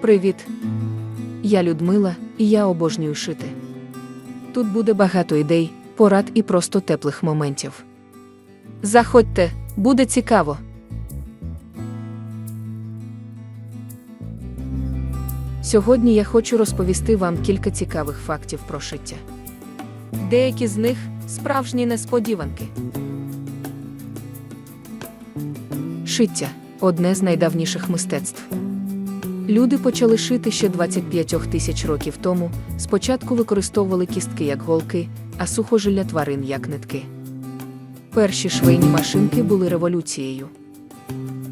Привіт. Я Людмила, і я обожнюю шити. Тут буде багато ідей, порад і просто теплих моментів. Заходьте, буде цікаво. Сьогодні я хочу розповісти вам кілька цікавих фактів про шиття. Деякі з них справжні несподіванки. Шиття одне з найдавніших мистецтв. Люди почали шити ще 25 тисяч років тому. Спочатку використовували кістки як голки, а сухожилля тварин як нитки. Перші швейні машинки були революцією.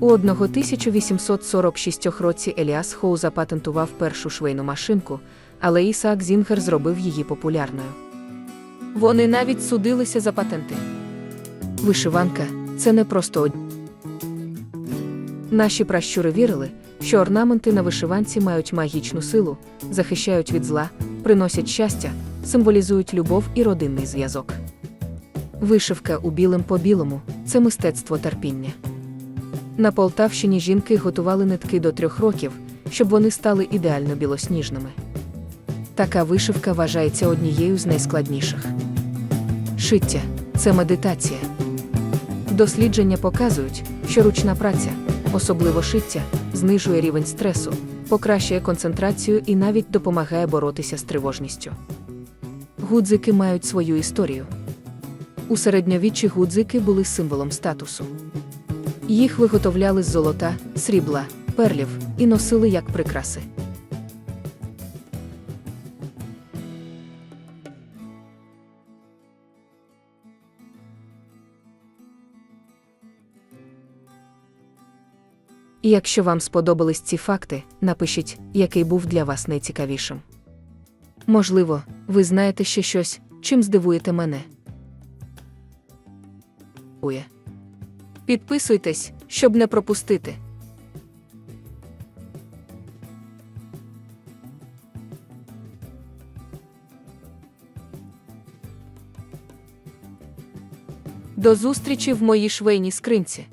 У 1846 році Еліас Хоу запатентував першу швейну машинку, але Ісаак Зінгер зробив її популярною. Вони навіть судилися за патенти. Вишиванка це не просто одяг. Наші пращури вірили, що орнаменти на вишиванці мають магічну силу, захищають від зла, приносять щастя, символізують любов і родинний зв'язок. Вишивка у білим по білому це мистецтво терпіння. На Полтавщині жінки готували нитки до трьох років, щоб вони стали ідеально білосніжними. Така вишивка вважається однією з найскладніших. Шиття це медитація. Дослідження показують, що ручна праця, особливо шиття, знижує рівень стресу, покращує концентрацію і навіть допомагає боротися з тривожністю. Гудзики мають свою історію. У середньовіччі гудзики були символом статусу. Їх виготовляли з золота, срібла, перлів і носили як прикраси. І якщо вам сподобались ці факти, напишіть, який був для вас найцікавішим. Можливо, ви знаєте ще щось, чим здивуєте мене. Підписуйтесь, щоб не пропустити. До зустрічі в моїй швейній скринці.